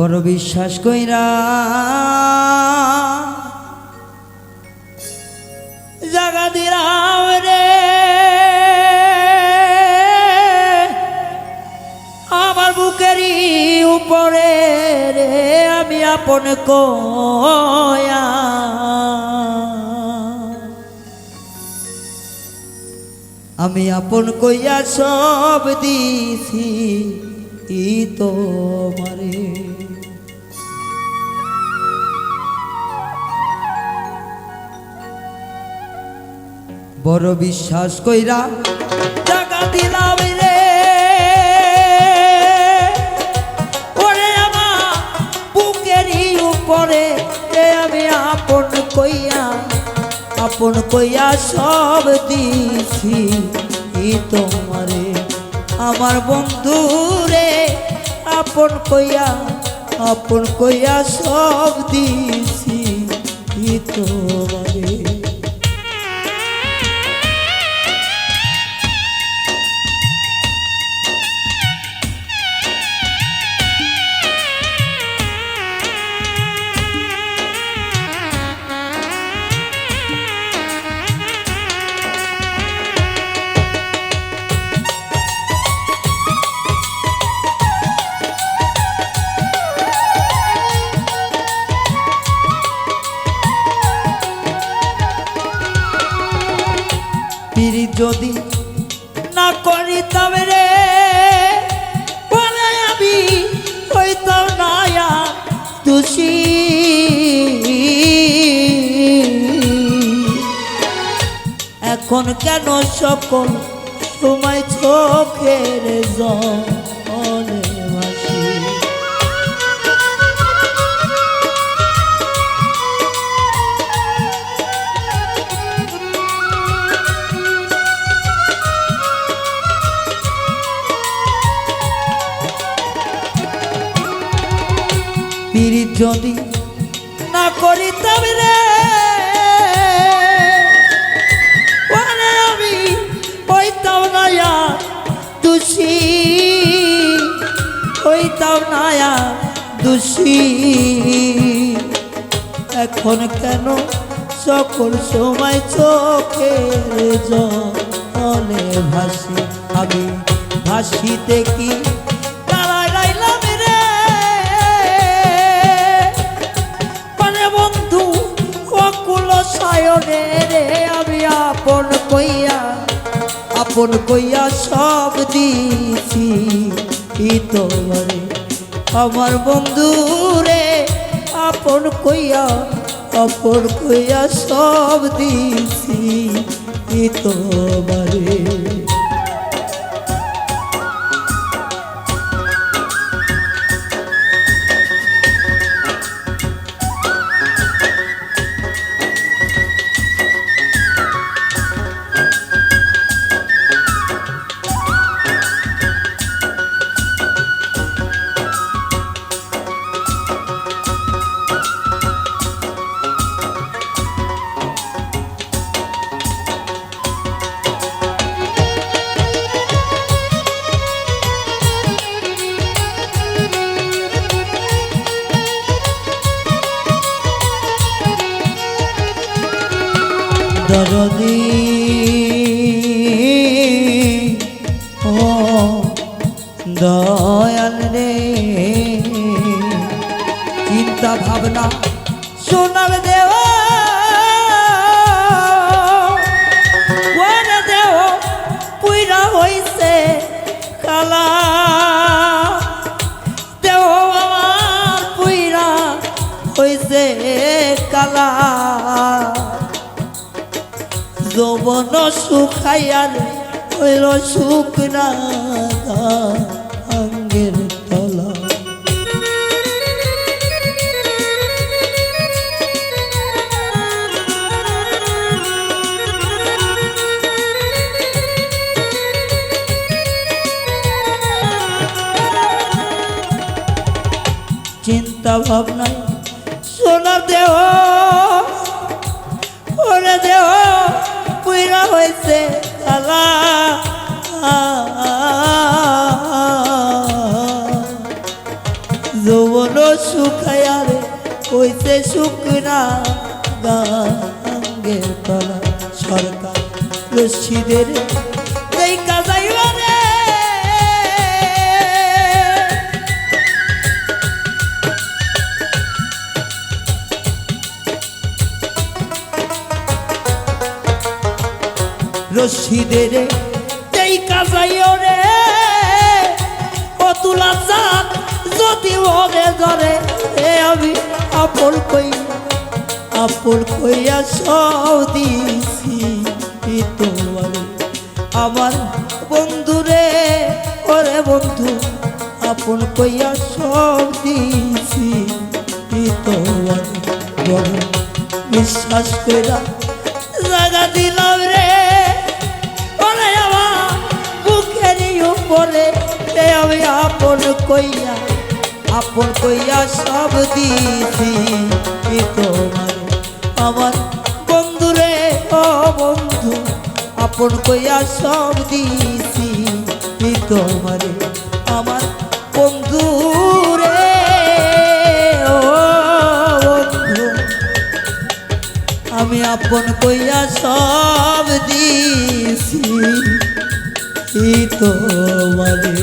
বড় বিশ্বাস কইরা জাগা দিলাম রে। আমার বুকেরই উপরে রে, আমি আপন কয়া। আমি আপন কইয়া সব দিছি তোমারে। বড় বিশ্বাস কইরা টাকা দিলাম রে। ওরে আমার বুকেরই উপরে আমি আপন কইয়া আপন কইয়া সব দিছি তোমারে আমার বন্ধু রে, আপন কইয়া আপন কইয়া সব দিছি তোমারে পিরি যদি না করি তবে রে আমি হইত নয়া তুষি এখন কেন সকল সময় চোখের জলে পীড়িত যদি না করিতাম রে, ওরে আমি হইতাম নায়া দোষী, হইতাম নায়া দোষী। এখন কেন সকল সময় চোখে জলে ভাসি? আমি ভাসিতে কি সায়নে রে, আমি আপন কইয়া আপন কইয়া সব দিছি তোমারে আমার বন্ধু রে, আপন কইয়া আপন কইয়া সব দিছি তোমারে দরদি ও দয়াল রে, চিন্তা ভাবনা সোনার ওরে দেও পুইরা হইছে কালা দেও আমার কালা যৌবন সুখাইয়ার হইল সুখ না অঙ্গের তলা। চিন্তা ভাবনায় সোনার দেহ ওরে দেহ। পুইরা হয়েছে আলা। যৌবন শুকাইয়া রে কইতে শুকনা গাঙ্গের তলা। সরকার রশিদের এই কাজাইবা রশিদের এই কাজাইও রে। অতুলা চাঁদ যদি ওরে ধরে, এ আমি আপন কই, আপন কইয়া সব দিছি। তোমার আমার বন্ধু রে, ওরে বন্ধু, আপন কইয়া সব দিছি। তোমার বিশ্বাস কইরা আপন কইয়া আপন কইয়া সব দিছি। তোমার আমার বন্ধু রে, ও বন্ধু, আপন কইয়া সব দিছি। তোমার আমার বন্ধু রে বন্ধু, আমি আপন কইয়া সব দিছি। তোমারে